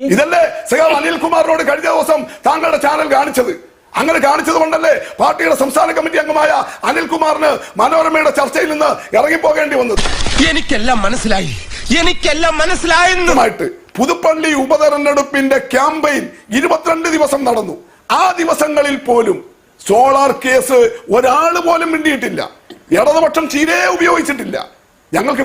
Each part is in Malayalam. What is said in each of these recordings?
ഇതല്ലേ സഖാവ് അനിൽകുമാറിനോട് കഴിഞ്ഞ ദിവസം താങ്കളുടെ ചാനൽ കാണിച്ചത്. അങ്ങനെ കാണിച്ചത് കൊണ്ടല്ലേ പാർട്ടിയുടെ സംസ്ഥാന കമ്മിറ്റി അംഗമായ അനിൽകുമാറിന് മനോരമയുടെ ചർച്ചയിൽ നിന്ന് ഇറങ്ങിപ്പോകേണ്ടി വന്നത്. എനിക്കെല്ലാം മനസ്സിലായി. എനിക്കെല്ലാം മനസ്സിലായെന്നുമായിട്ട് പുതുപ്പള്ളി ഉപതെരഞ്ഞെടുപ്പിന്റെ ക്യാമ്പയിൻ ഇരുപത്തിരണ്ട് ദിവസം നടന്നു. ആ ദിവസങ്ങളിൽ പോലും സോളാർ കേസ് ഒരാൾ പോലും മിണ്ടിയിട്ടില്ല. ഇടതുപക്ഷം തീരെ ഉപയോഗിച്ചിട്ടില്ല. ഞങ്ങൾക്ക്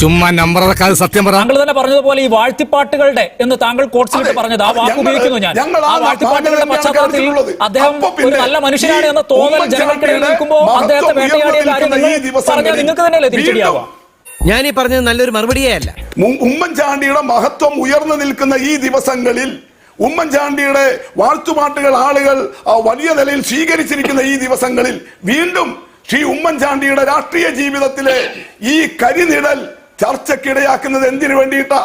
ചുമ്മാ നമ്പർ സത്യം പറ. താങ്കൾ തന്നെ പറഞ്ഞതുപോലെ ഈ വാഴ്ത്തിപ്പാട്ടുകളുടെ എന്ന് താങ്കൾ കോട്സിലിട്ട്. പറഞ്ഞത് ആ വാക്ക് ഉപയോഗിക്കുന്നു ഞാൻ. ആ വാഴ്ത്തിപ്പാട്ടുകളുടെ പശ്ചാത്തലത്തിൽ അദ്ദേഹം ഒരു നല്ല മനുഷ്യനാണ് ഈ എന്ന തോന്നൽ ജനങ്ങൾക്കിടയിൽ നിൽക്കുമ്പോൾ അദ്ദേഹത്തെ വേട്ടയാടിയ കാര്യം പറഞ്ഞാൽ നിങ്ങൾക്ക് തന്നെയല്ലേ തിരിച്ചടിയാവുക? ഞാൻ ഈ പറഞ്ഞത് നല്ലൊരു മറുപടിയേ അല്ല. ഉമ്മൻചാണ്ടിയുടെ മഹത്വം ഉയർന്നു നിൽക്കുന്ന ഈ ദിവസങ്ങളിൽ ഉമ്മൻചാണ്ടിയുടെ വാഴ്ത്തുപാട്ടുകൾ ആളുകൾ വലിയ നിലയിൽ സ്വീകരിച്ചിരിക്കുന്ന ഈ ദിവസങ്ങളിൽ വീണ്ടും ശ്രീ ഉമ്മൻചാണ്ടിയുടെ രാഷ്ട്രീയ ജീവിതത്തിലെ ഈ കരിനിഴൽ ചർച്ചക്കിടയാക്കുന്നത് എന്തിനു വേണ്ടിയിട്ടാ?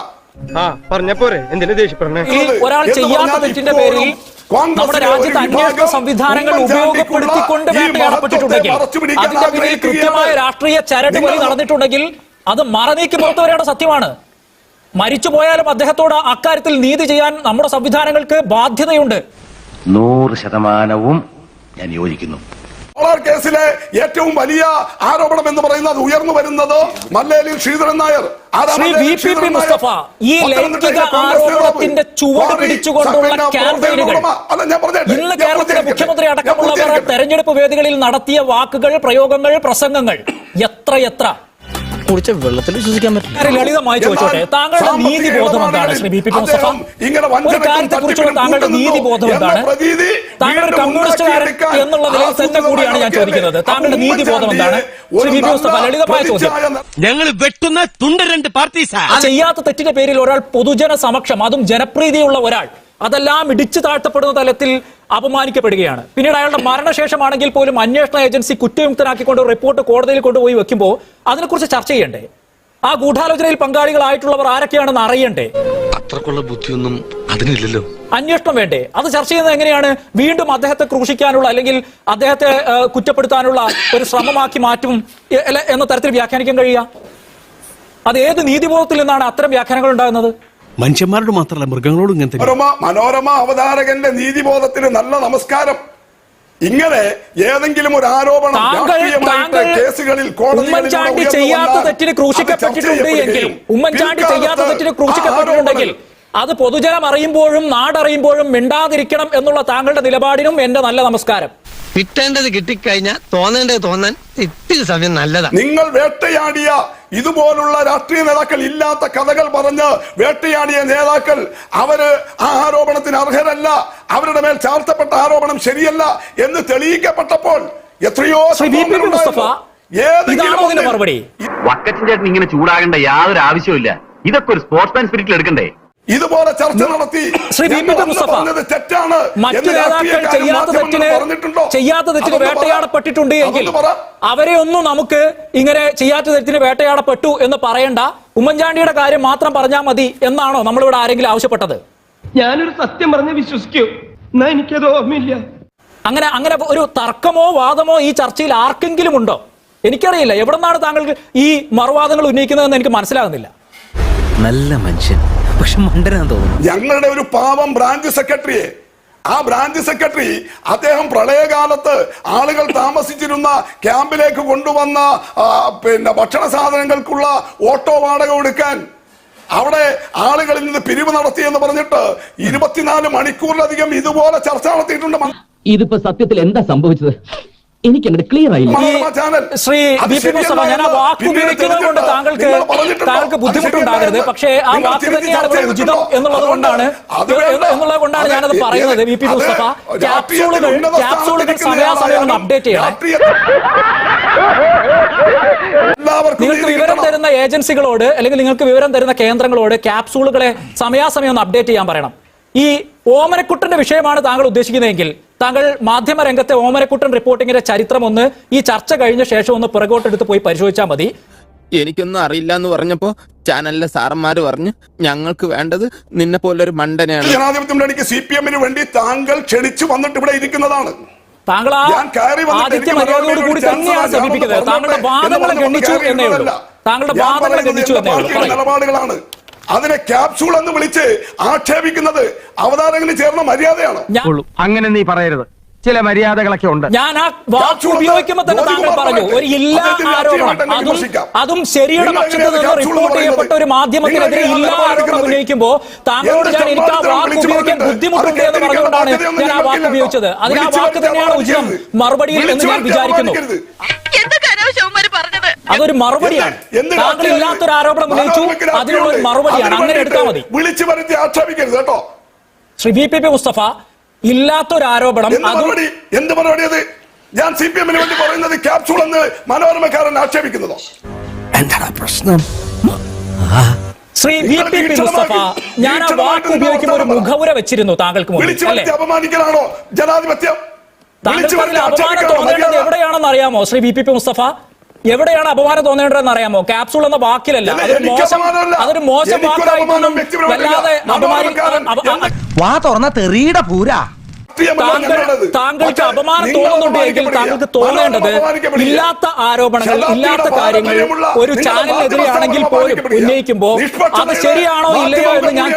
എന്തിനാ ദേഷ്യപ്പെടണേ? ഒരാൾ എന്ന് ചെയ്യാത്ത തെറ്റിന്റെ പേരിൽ നമ്മുടെ ഒരു രാജ്യത്ത് അന്വേഷണ സംവിധാനങ്ങൾ ഉപയോഗപ്പെടുത്തിക്കൊണ്ട് ഈ വേട്ടയാടപ്പെട്ടിട്ടുണ്ടെങ്കിൽ അതിന്റെ പിന്നിൽ കൃത്യമായ രാഷ്ട്രീയ ചരട് നടന്നിട്ടുണ്ടെങ്കിൽ അത് മറനീക്കി സത്യമാണ്. മരിച്ചു പോയാലും അദ്ദേഹത്തോട് അക്കാര്യത്തിൽ നീതി ചെയ്യാൻ നമ്മുടെ സംവിധാനങ്ങൾക്ക് ബാധ്യതയുണ്ട്. നൂറ് ശതമാനവും ഞാൻ യോജിക്കുന്നു. സോളാർ കേസിലെ ഏറ്റവും വലിയ ആരോപണം എന്ന് പറയുന്നത് ഉയർന്നു വരുന്നത് മല്ലേലി ശ്രീധരൻ നായർ? മുസ്തഫ ഈ പത്തനംതിട്ടയിലെ ലൈംഗിക ആരോപണത്തിന്റെ ചുവട് പിടിച്ചുകൊണ്ടുള്ള ക്യാമ്പയിനുകൾ ഇന്ന് കേരളത്തിലെ മുഖ്യമന്ത്രി അടക്കമുള്ളവർ. തെരഞ്ഞെടുപ്പ് വേദികളിൽ നടത്തിയ വാക്കുകൾ പ്രയോഗങ്ങൾ പ്രസംഗങ്ങൾ എത്ര എത്ര കുടിച്ച വെള്ളത്തിൽ വിശ്വസിക്കാൻ പറ്റില്ല. ലളിതമായി ചോദിച്ചോട്ടെ താങ്കളുടെ സാമ്പത്തിക നീതി ബോധം എന്താണ്? ശ്രീ ബി പി മുസ്തഫ ഒരു വഞ്ചനയ്ക്കും കാര്യത്തെ കുറിച്ചുള്ള താങ്കളുടെ നീതി കൂട്ടുനിന്നു ബോധം എന്ന എന്താണ്? താങ്കൾ കമ്മ്യൂണിസ്റ്റുകാരൻ എന്നുള്ള നിലയിൽ തന്നെ കൂടിയാണ് ഞാൻ ചോദിക്കുന്നത്. താങ്കളുടെ നീതി ബോധം എന്താണ്? ശ്രീ ബി പി മുസ്തഫ ലളിതമായ ചോദ്യം ഞങ്ങൾ വെട്ടുന്ന തുണ്ട രണ്ട് പാർട്ടീസാ ചെയ്യാത്ത തെറ്റിന്റെ പേരിൽ ഒരാൾ പൊതുജന സമക്ഷം അതും ജനപ്രീതിയുള്ള ഒരാൾ അതെല്ലാം ഇടിച്ചു താഴ്ത്തപ്പെടുന്ന തലത്തിൽ അപമാനിക്കപ്പെടുകയാണ്. പിന്നീട് അയാളുടെ മരണശേഷമാണെങ്കിൽ പോലും അന്വേഷണ ഏജൻസി കുറ്റവിമുക്തനാക്കിക്കൊണ്ട് റിപ്പോർട്ട് കോടതിയിൽ കൊണ്ടുപോയി വെക്കുമ്പോൾ അതിനെക്കുറിച്ച് ചർച്ച ചെയ്യണ്ടേ? ആ ഗൂഢാലോചനയിൽ പങ്കാളികളായിട്ടുള്ളവർ ആരൊക്കെയാണെന്ന് അറിയണ്ടേ? അത്രക്കുള്ള ബുദ്ധിയൊന്നും അതിനില്ലല്ലോ. അന്വേഷണം വേണ്ടേ? അത് ചർച്ച ചെയ്യുന്നത് എങ്ങനെയാണ്? വീണ്ടും അദ്ദേഹത്തെ ക്രൂശിക്കാനുള്ള അല്ലെങ്കിൽ അദ്ദേഹത്തെ കുറ്റപ്പെടുത്താനുള്ള ഒരു ശ്രമമാക്കി മാറ്റും എന്ന തരത്തിൽ വ്യാഖ്യാനിക്കാൻ കഴിയുക? അത് ഏത് നീതിബോധത്തിൽ നിന്നാണ് അത്തരം വ്യാഖ്യാനങ്ങൾ ഉണ്ടാകുന്നത്? മനുഷ്യന്മാരോട് മാത്രമല്ല മൃഗങ്ങളോട് ഇങ്ങനെ തന്നെ. മനോരമ അവതാരകന്റെ നീതിബോധത്തിന് നല്ല നമസ്കാരം. ഇങ്ങനെ ഏതെങ്കിലും ഒരു ആരോപണം രാഷ്ട്രീയമായിട്ട് കേസുകളിൽ ഉമ്മൻചാണ്ടി ചെയ്യാത്ത തെറ്റിന് ക്രൂശിക്കപ്പെട്ടിട്ടുണ്ട് എങ്കിൽ ഉമ്മൻചാണ്ടി ചെയ്യാത്ത തെറ്റിന് ക്രൂശിക്കപ്പെട്ടിട്ടുണ്ടെങ്കിൽ അത് പൊതുജനം അറിയുമ്പോഴും നാടറിയുമ്പോഴും മിണ്ടാതിരിക്കണം എന്നുള്ള താങ്കളുടെ നിലപാടിനും എന്റെ നല്ല നമസ്കാരം. കിട്ടേണ്ടത് കിട്ടിക്കഴിഞ്ഞാൽ തോന്നേണ്ടത് തോന്നാൻ ഇത്തിരി സമയം നല്ലതാണ് നിങ്ങൾ വേട്ടയാടിയ ഇതുപോലുള്ള രാഷ്ട്രീയ നേതാക്കൾ ഇല്ലാത്ത കഥകൾ പറഞ്ഞ് വേട്ടയാടിയ നേതാക്കൾ അവർ ആ ആരോപണത്തിന് അർഹരല്ല അവരുടെ മേൽ ചാർത്തപ്പെട്ട ആരോപണം ശരിയല്ല എന്ന് തെളിയിക്കപ്പെട്ടപ്പോൾ എത്രയോ മറുപടി. വക്കച്ചൻ ചേട്ടൻ ഇങ്ങനെ ചൂടാകേണ്ട യാതൊരു ആവശ്യവും ഇതൊക്കെ ഒരു സ്പോർട്സ്മാൻ സ്പിരിറ്റിൽ എടുക്കണ്ടേ? ഇതുപോലെ ചർച്ച നടത്തി. പറഞ്ഞത് തെറ്റാണ്. മറ്റു നേതാക്കൾ ചെയ്യാത്ത തെറ്റിന് ചെയ്യാത്ത തെറ്റിന് വേട്ടയാടപ്പെട്ടിട്ടുണ്ട് എങ്കിൽ അവരെ ഒന്നും നമുക്ക് ഇങ്ങനെ ചെയ്യാത്ത തെറ്റിന് വേട്ടയാടപ്പെട്ടു എന്ന് പറയണ്ട. ഉമ്മൻചാണ്ടിയുടെ കാര്യം മാത്രം പറഞ്ഞാൽ മതി എന്നാണോ നമ്മളിവിടെ ആരെങ്കിലും ആവശ്യപ്പെട്ടത്? ഞാനൊരു സത്യം പറഞ്ഞ് വിശ്വസിക്കൂ. എന്നാ എനിക്കത് ഓർമ്മയില്ല. അങ്ങനെ അങ്ങനെ ഒരു തർക്കമോ വാദമോ ഈ ചർച്ചയിൽ ആർക്കെങ്കിലും ഉണ്ടോ? എനിക്കറിയില്ല. എവിടെ നിന്നാണ് താങ്കൾക്ക് ഈ മറുവാദങ്ങൾ ഉന്നയിക്കുന്നതെന്ന് എനിക്ക് മനസ്സിലാകുന്നില്ല. നല്ല മനുഷ്യൻ. പക്ഷെ മണ്ടനാന്ന് തോന്നുന്നു. ഞങ്ങളുടെ ഒരു പാവം ബ്രാഞ്ച് സെക്രട്ടറിയെ ആ ബ്രാഞ്ച് സെക്രട്ടറി അദ്ദേഹം പ്രളയകാലത്ത് ആളുകൾ താമസിച്ചിരുന്ന ക്യാമ്പിലേക്ക് കൊണ്ടുവന്ന ആ, പിന്നെ ഭക്ഷണ സാധനങ്ങൾക്കുള്ള ഓട്ടോ വാടക കൊടുക്കാൻ. അവിടെ ആളുകളിൽ നിന്ന് പിരിവ് നടത്തി എന്ന് പറഞ്ഞിട്ട് ഇരുപത്തിനാല് മണിക്കൂറിലധികം ഇതുപോലെ ചർച്ച നടത്തിയിട്ടുണ്ട്. ഇതിപ്പോ സത്യത്തിൽ എന്താ സംഭവിച്ചത്? എനിക്ക് അങ്ങോട്ട് ക്ലിയർ ആയില്ല. ശ്രീ ബി പി മുസ്തഫ ഞാൻ ആ വാക്ക് ഉപയോഗിക്കുന്നത് കൊണ്ട് താങ്കൾക്ക് താങ്കൾക്ക് ബുദ്ധിമുട്ടുണ്ടാകരുത്. പക്ഷേ ആ വാക്ക് തന്നെയാണ് ഉചിതം? എന്നുള്ളത് കൊണ്ടാണ് അത് എന്നുള്ളത് കൊണ്ടാണ് ഞാനത് പറയുന്നത്. വി പി മുസ്തഫ ക്യാപ്സൂളുകൾ ക്യാപ്സൂളുകൾ സമയാസമയം ഒന്ന് അപ്ഡേറ്റ് ചെയ്യണം. നിങ്ങൾക്ക് വിവരം തരുന്ന ഏജൻസികളോട് അല്ലെങ്കിൽ നിങ്ങൾക്ക് വിവരം തരുന്ന കേന്ദ്രങ്ങളോട് ക്യാപ്സൂളുകളെ സമയാസമയം ഒന്ന് അപ്ഡേറ്റ് ചെയ്യാൻ പറയണം. ഈ ഓമനക്കുട്ടന്റെ വിഷയമാണ് താങ്കൾ ഉദ്ദേശിക്കുന്നതെങ്കിൽ താങ്കൾ മാധ്യമ രംഗത്തെ ഓമനക്കുട്ടൻ റിപ്പോർട്ടിങ്ങിന്റെ ചരിത്രം ഒന്ന് ഈ ചർച്ച കഴിഞ്ഞ ശേഷം ഒന്ന് പിറകോട്ടെടുത്ത് പോയി പരിശോധിച്ചാൽ മതി. എനിക്കൊന്നും അറിയില്ല എന്ന് പറഞ്ഞപ്പോ ചാനലിലെ സാറന്മാര് പറഞ്ഞു ഞങ്ങൾക്ക് വേണ്ടത് നിന്നെ പോലെ ഒരു മണ്ടനെയാണ്. ജനാധിപത്യം മുന്നണിക്ക് സി പി എമ്മിന് വേണ്ടി താങ്കൾ ക്ഷണിച്ചു വന്നിട്ട് ഇവിടെ ഇരിക്കുന്നതാണ്. താങ്കൾ ആ ഞാൻ കയറി വന്നിട്ട് ആദിത്യ മര്യാദയോട് കൂടി തന്നെയാണ് സമീപിക്കുന്നത് താങ്കളുടെ വാദങ്ങളെ ഗണ്ണിച്ചു എന്നേ ഉള്ളൂ. താങ്കളുടെ വാദങ്ങളെ ഗണ്ണിച്ചു എന്നേ ഉള്ളൂ. നിലപാടുകളാണ്. അതിനെ ക്യാപ്സൂൾ എന്ന് വിളിച്ച് ആക്ഷേപിക്കുന്നത് അവതാരകന് ചേർന്ന മര്യാദയാണ്? അങ്ങനെ നീ പറയരുത്. ചില മര്യാദകളൊക്കെ ഉണ്ട്. ഞാൻ ആ വാക്ക് ഉപയോഗിക്കുമ്പോൾ തന്നെ താങ്കൾ പറഞ്ഞു ഒരു ഇല്ലാ ആരോപണം. അതും. അതും ശരിയുടെ പക്ഷത്ത് നിന്ന് റിപ്പോർട്ട് ചെയ്യപ്പെട്ട ഒരു? മാധ്യമത്തിനെതിരെ ഇല്ലാ ആരോപണം ഉന്നയിക്കുമ്പോ ഉന്നയിക്കുമ്പോൾ താങ്കളോട് ഞാൻ എനിക്ക് ആ വാക്ക് ഉപയോഗിക്കാൻ ബുദ്ധിമുട്ടുണ്ട് എന്ന് പറഞ്ഞുകൊണ്ടാണ് ഞാൻ ആ വാക്ക് ഉപയോഗിച്ചത്. അതിന് ആ വാക്ക് തന്നെയാണ് ഉചിതം. മറുപടിയിൽ എന്ന് ഞാൻ വിചാരിക്കുന്നു. അതൊരു മറുപടിയാണ്. താങ്കൾ ഇല്ലാത്തൊരു ആരോപണം ഉന്നയിച്ചു. അതിനുള്ള ഒരു. മറുപടിയാണ്. അങ്ങനെ എടുത്താൽ മതി. വിളിച്ചു വരുത്തി ആക്ഷേപിക്കരുത് കേട്ടോ. Shri B P P Mustafa ഇല്ലാത്തൊരു ആരോപണം എന്ത് മറുപടി? എന്ത് മറുപടി അത്? ഞാൻ സി പി എമ്മിന് വേണ്ടി പറയുന്നത് ക്യാപ്സൂൾ എന്ന് മനോരമക്കാരൻ ആക്ഷേപിക്കുന്നതോ. Shri V P P Mustafa ഞാൻ ആ വാക്ക് ഉപയോഗിക്കുമ്പോൾ ഒരു മുഖവുര വെച്ചിരുന്നു താങ്കൾക്ക് മുന്നിൽ അപമാനിക്കലാണോ ജനാധിപത്യം? താങ്കൾക്ക് അതിൽ അപമാനം തോന്നേണ്ടത് എവിടെയാണെന്ന് അറിയാമോ Shri B P P Mustafa എവിടെയാണ് അപമാനം തോന്നേണ്ടതെന്ന് അറിയാമോ? ക്യാപ്സൂൾ എന്ന വാക്കിലല്ല. അതൊരു മോശം. അതൊരു മോശം വാക്കായിട്ടൊന്നും. വല്ലാതെ അപമാനി മനോരമക്കാരൻ അപ- അ- വാ തുറന്ന തെറിയുടെ പൂരാ. താങ്കൾക്ക് അപമാനം തോന്നുന്നുണ്ടെങ്കിൽ താങ്കൾക്ക് തോന്നേണ്ടത് ഇല്ലാത്ത ആരോപണങ്ങൾ ഇല്ലാത്ത കാര്യങ്ങൾ ഒരു ചാനലിനെതിരെയാണെങ്കിൽ പോലും ഉന്നയിക്കുമ്പോൾ അത് ശരിയാണോ ഇല്ലയോ എന്ന് ഞാൻ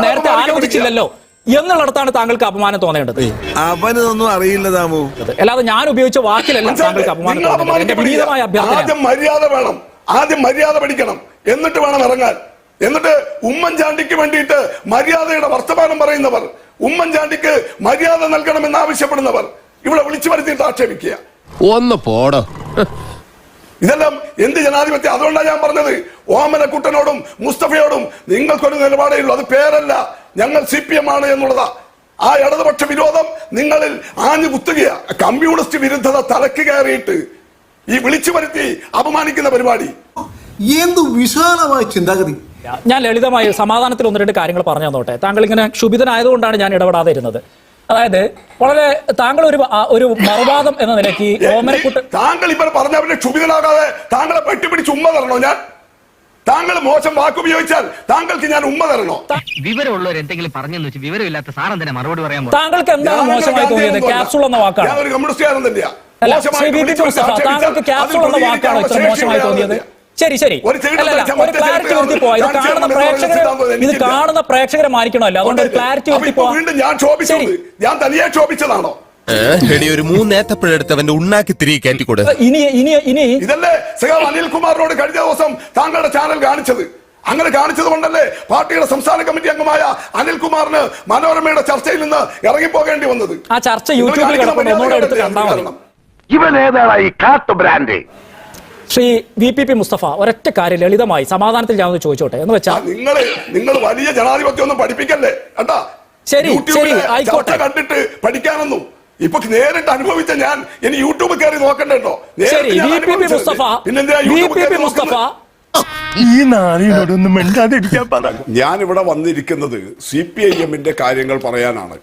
നേരത്തെ ആലോചിച്ചില്ലല്ലോ എന്നുള്ളിടത്താണ് താങ്കൾക്ക് അപമാനം തോന്നേണ്ടത്. അവനൊന്നും അറിയില്ല താമോ അല്ലാതെ ഞാൻ ഉപയോഗിച്ച വാക്കിലല്ല താങ്കൾക്ക് അപമാനം എന്റെ വിനീതമായ അഭ്യർത്ഥന. ആദ്യം മര്യാദ വേണം. ആദ്യം മര്യാദ പഠിക്കണം. എന്നിട്ട് വേണം ഇറങ്ങാൻ. എന്നിട്ട് ഉമ്മൻചാണ്ടിക്ക് വേണ്ടിയിട്ട് മര്യാദയുടെ വർത്തമാനം പറയുന്നവർ ഉമ്മൻചാണ്ടിക്ക് മര്യാദ നൽകണമെന്ന് ആവശ്യപ്പെടുന്നവർ ഇവിടെ വിളിച്ചു വരുത്തിയിട്ട് ആക്ഷേപിക്കുക. ഒന്ന് പോടോ. ഇതെല്ലാം എന്ത് ജനാധിപത്യം? അതുകൊണ്ടാണ് ഞാൻ പറഞ്ഞത്. ഓമനക്കുട്ടനോടും മുസ്തഫയോടും നിങ്ങൾക്കൊരു നിലപാടേ ഉള്ളൂ. അത് പേരല്ല. ഞങ്ങൾ സി പി എം ആണ് എന്നുള്ളതാ. ആ ഇടതുപക്ഷ വിരോധം നിങ്ങളിൽ ആഞ്ഞു കുത്തുകയാ. കമ്മ്യൂണിസ്റ്റ് വിരുദ്ധത തലക്ക് കയറിയിട്ട് ഈ വിളിച്ചു വരുത്തി അപമാനിക്കുന്ന പരിപാടി. എന്ത് വിശാലമായ ചിന്താഗതി. ഞാൻ ലളിതമായി സമാധാനത്തിൽ ഒന്ന് രണ്ട് കാര്യങ്ങൾ പറഞ്ഞു തന്നോട്ടെ. താങ്കൾ ഇങ്ങനെ ക്ഷുഭിതനായതുകൊണ്ടാണ് ഞാൻ ഇടപെടാതെ ഇരുന്നത്. അതായത് വളരെ താങ്കൾ ഒരു ഒരു മറുവാദം എന്ന നിലയ്ക്ക് ഓമനക്കുട്ടൻ താങ്കൾ ഇപ്പൊ പറഞ്ഞ പിന്നെ ക്ഷുഭിതനാകാതെ താങ്കളെ പെട്ടിപ്പിടിച്ച് ഉമ്മ തരണോ ഞാൻ? താങ്കൾ മോശം വാക്കുപയോഗിച്ചാൽ താങ്കൾക്ക് ഞാൻ ഉമ്മ തരണോ? വിവരമുള്ളവർ എന്തെങ്കിലും പറഞ്ഞു വെച്ച് വിവരമില്ലാത്ത സാറൻ തന്നെ മറുപടി പറയാൻ താങ്കൾക്ക് എന്താണ് മോശമായി തോന്നിയത്? ക്യാപ്സൂൾ എന്ന വാക്കാണ്? ഞാൻ ഒരു തന്നെയാ. വിളിച്ചു മുസ്തഫ, ആക്ഷേപിച്ചാൽ താങ്കൾക്ക് ക്യാപ്സൂൾ എന്ന വാക്കാണ് ഇത്ര മോശമായി തോന്നിയത്. ശരി ശരി. ഒരു ക്ലാരിറ്റി വരുത്തി പോവാ. ഇത് കാണുന്ന പ്രേക്ഷകരെ ഇത് കാണുന്ന പ്രേക്ഷകരെ മാനിക്കണമല്ലോ. അതുകൊണ്ട് ഒരു ക്ലാരിറ്റി വരുത്തി പോവാ. എടി ഒരു മൂന്നേത്തപ്പഴെടുത്ത് അവന്റെ ഉണ്ണാക്കി തിരികെ കയറ്റിക്കൂടെ? ഇനി ഇനി ഇനി. ഇതല്ലേ അനിൽകുമാറിനോട് കഴിഞ്ഞ ദിവസം താങ്കളുടെ ചാനൽ കാണിച്ചത്. അങ്ങനെ കാണിച്ചത് കൊണ്ടല്ലേ പാർട്ടിയുടെ സംസ്ഥാന കമ്മിറ്റി അംഗമായ അനിൽകുമാറിന് മനോരമയുടെ ചർച്ചയിൽ നിന്ന് ഇറങ്ങിപ്പോകേണ്ടി വന്നത്. ആ ചർച്ച യൂട്യൂബിൽ. ഇവൻ ഏതാണ് ഈ കാട്ടു brand Shri V P P Mustafa ഒരൊറ്റ കാര്യം ലളിതമായി സമാധാനത്തിൽ ഞാൻ ഒന്ന് ചോദിച്ചോട്ടെ? എന്ന് വെച്ചാൽ നിങ്ങൾ നിങ്ങൾ വലിയ ജനാധിപത്യം ഒന്നും പഠിപ്പിക്കല്ലേ? കേട്ടാ ശരി, ശരി, ആയിക്കോട്ടെ. കണ്ടിട്ട് പഠിക്കാനൊന്നും. ഇപ്പൊ നേരിട്ട് അനുഭവിച്ച ഞാൻ ഇനി യൂട്യൂബ് കയറി നോക്കണ്ടോ ശരി V P P Mustafa V P P Mustafa ഈ നാളിനോടൊന്നും മിണ്ടാതിരിക്കാൻ പറ. ഞാൻ ഇവിടെ വന്നിരിക്കുന്നത് സി പി ഐ എമ്മിന്റെ കാര്യങ്ങൾ പറയാനാണ്.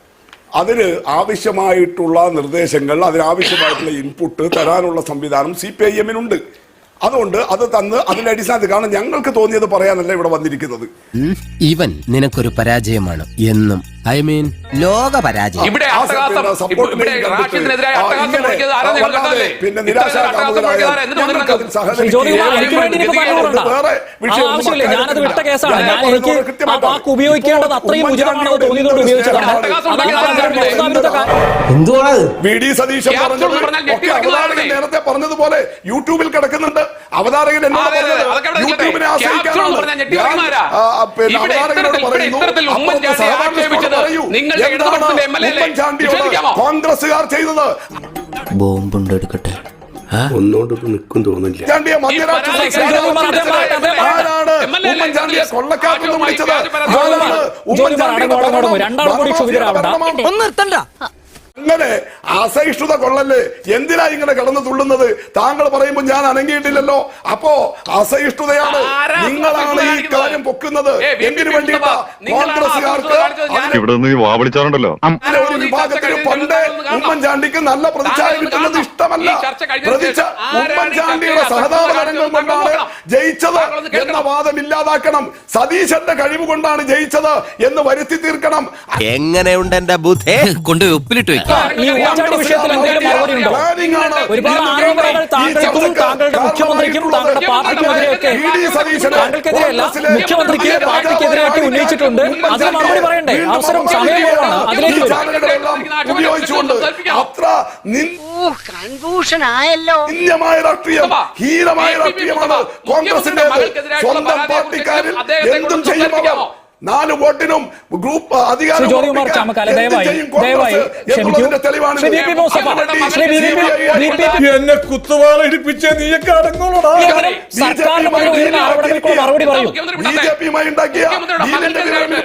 അതിന് ആവശ്യമായിട്ടുള്ള നിർദ്ദേശങ്ങൾ അതിനാവശ്യമായിട്ടുള്ള ഇൻപുട്ട് തരാനുള്ള സംവിധാനം സി പി ഐ എമ്മിനുണ്ട്. അതുകൊണ്ട് അത് തന്ന് അതിന്റെ അടിസ്ഥാനത്തിൽ കാരണം ഞങ്ങൾക്ക് തോന്നിയത് പറയാനല്ല ഇവിടെ വന്നിരിക്കുന്നത്. ഇവൻ നിനക്കൊരു പരാജയമാണ് എന്നും ഐ മീൻ ലോക പരാജയം. ഇവിടെ അട്ടഹാസം ഇവിടെ റാഷിദിനെതിരായ അട്ടഹാസം ആരാ നിങ്ങൾ കണ്ടതല്ലേ? പിന്നെ ആവശ്യമില്ല. ഞാനത് വിട്ട കേസാണ്. ഞാൻ എനിക്ക് ആ വാക്ക് ഉപയോഗിക്കേണ്ടത് അത്രയും ഉചിതമാണെന്ന് തോന്നിയതുകൊണ്ട് ഉപയോഗിച്ചതാണ്. നേരത്തെ പറഞ്ഞതുപോലെ യൂട്യൂബിൽ കിടക്കുന്നുണ്ട്. അവതാരകൻ യൂട്യൂബിനെ ആശ്രയിക്കാനാണ്. അവതാരകനോട് പറയുന്നു കോൺഗ്രസുകാർ ചെയ്തത്? ബോംബുണ്ട് എടുക്കട്ടെ. ഒന്നോണ്ടൊന്നും നിൽക്കും തോന്നില്ല. ഒന്ന് നിർത്തണ്ട. അങ്ങനെ അസഹിഷ്ണുത കൊള്ളല്ലേ എന്തിനാ ഇങ്ങനെ കടന്നു തുള്ളുന്നത്? താങ്കൾ പറയുമ്പോൾ ഞാൻ അനങ്ങിയിട്ടില്ലല്ലോ. അപ്പോ അസഹിഷ്ണുതയാണ് നിങ്ങളാണ് ഈ കാര്യം പൊക്കുന്നത്. എന്തിനു വേണ്ടിയിട്ടാണ് വേണ്ടിയിട്ടാ നിങ്ങളാണ് കോൺഗ്രസുകാർക്ക് അസഹിഷ്ണുത കാണിച്ചത് ഞാൻ- ഇവിടെ നിന്ന് വാവളിച്ചാറുണ്ടല്ലോ ഒരു വിഭാഗത്തിന് പണ്ട് ഉമ്മൻചാണ്ടിക്ക് നല്ല പ്രതിച്ഛായ കിട്ടുന്നത് ഇഷ്ടമല്ല. പ്രതിച്ഛ ഉമ്മൻചാണ്ടിയുടെ സഹതാപകരങ്ങൾ കൊണ്ടാണ് ജയിച്ചത്. എന്ന വാദം ഇല്ലാതാക്കണം. സതീശന്റെ കഴിവ് കൊണ്ടാണ് ജയിച്ചത് എന്ന് വരുത്തി തീർക്കണം. എങ്ങനെയുണ്ട് എന്റെ ബുദ്ധി? കൊണ്ട് ഉപ്പിലിട്ട് വെക്കും. ഈ ഉമ്മൻചാണ്ടി വിഷയത്തിൽ എന്തെങ്കിലും മറുപടി ഉണ്ടോ? ഒരുപാട് ആരോപണങ്ങൾ താങ്കൾക്കും താങ്കളുടെ മുഖ്യമന്ത്രിക്കും താങ്കളുടെ പാർട്ടിക്കുമെതിരെയൊക്കെ താങ്കൾക്കെതിരെയല്ല മുഖ്യമന്ത്രിക്ക് പാർട്ടിക്കെതിരെയൊക്കെ ഉന്നയിച്ചിട്ടുണ്ട്. അതിന് മറുപടി പറയണ്ടേ? അവസരം അതിലേക്ക് ഉപയോഗിച്ചുകൊണ്ട് അത്ര കൺഫ്യൂഷനായല്ലോ. രാഷ്ട്രീയം ഹീനമായ പി രാഷ്ട്രീയമാണ് കോൺഗ്രസിന്റെ സ്വന്തം പാർട്ടിക്കാരിൽ എന്തും കൊണ്ട് ചെയ്യും അവർ സംസാരിക്കാമോ? നാല് വോട്ടിനും ഗ്രൂപ്പ് അധികാരം എന്നെ കുത്തുവാള ഇടിപ്പിച്ച നീയൊക്കെ അടങ്ങോളടാ ബി ജെ പിയുമായി ഉണ്ടാക്കിയ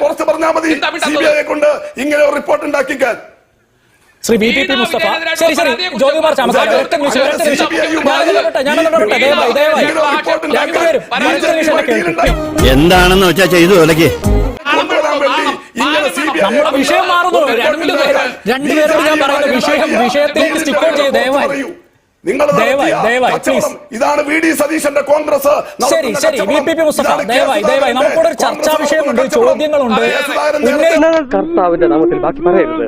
പുറത്ത് പറഞ്ഞാൽ മതി. സി ബി ഐയെ കൊണ്ട് ഇങ്ങനെ ഒരു report ഉണ്ടാക്കിക്കാൻ. Shri V P P Mustafa. ശരി ശരി. ജോബിമാർ ചാമക്കാല ഒറ്റ നിമിഷം ഒറ്റ നിമിഷം. ഞാനൊന്ന് ഇടപെട്ടെ ദയവായി ദയവായി. രണ്ടുപേരും ഒറ്റ നിമിഷം എന്നെ കേൾക്കൂ എന്താണെന്ന് വെച്ചാ ചെയ്തു ഒലക്ക് നമ്മുടെ വിഷയം മാറുന്നു. രണ്ടുപേരും രണ്ടുപേരോട് ഞാൻ പറയുന്നത് വിഷയം വിഷയത്തിലേക്ക് സ്റ്റിക്ക് ചെയ്ത് ദയവായി. നിങ്ങൾ ദയവായി, ദയവായി, ഇതാണ് വി ഡി സതീശന്റെ കോൺഗ്രസ്. ശരി ശരി വി പി പി മുസ്തഫ ദയവായി ദയവായി. നമുക്കിവിടെ ഒരു ചർച്ചാ വിഷയമുണ്ട് ചോദ്യങ്ങളുണ്ട്. കർത്താവിന്റെ നാമത്തിൽ ബാക്കി പറയരുത്.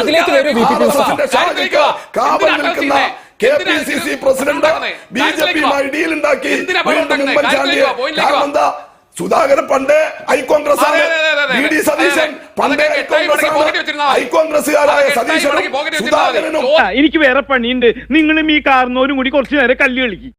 അതിലേക്ക് വരൂ വി പി പി മുസ്തഫ. കാവൽ നിൽക്കുന്ന K P C C president B J പിയുമായി ഡീൽ ഉണ്ടാക്കി വീണ്ടും ഉമ്മൻചാണ്ടിയെ. കാരണം എന്താ സുധാകരൻ പണ്ട് ഐ കോൺഗ്രസ് ആണ്. V D Satheesan. പണ്ടേ ഐ കോൺഗ്രസ് ഐ കോൺഗ്രസ്സുകാരായ സതീശനും. സുധാകരനും എനിക്ക് വേറെ പണിയുണ്ട് നിങ്ങളും ഈ കാർന്നോരും കൂടി കുറച്ചു നേരം കല്ല് കളിക്കും